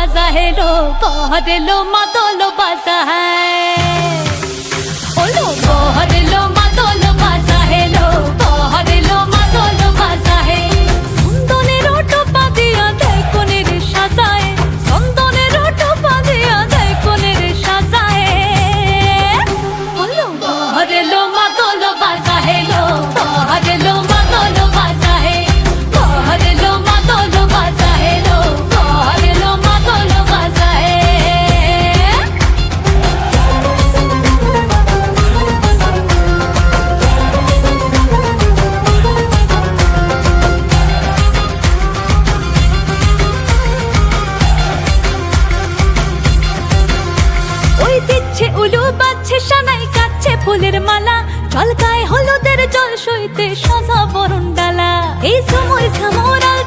बाजा है लो बहुत लो मतो लो बाजा है। উলু বাজছে সানাই কাচ্ছে ফুলের মালা। চলকায় হলুদের জল সইতে সাজা বরণ ডালা এই সময় সামোরাল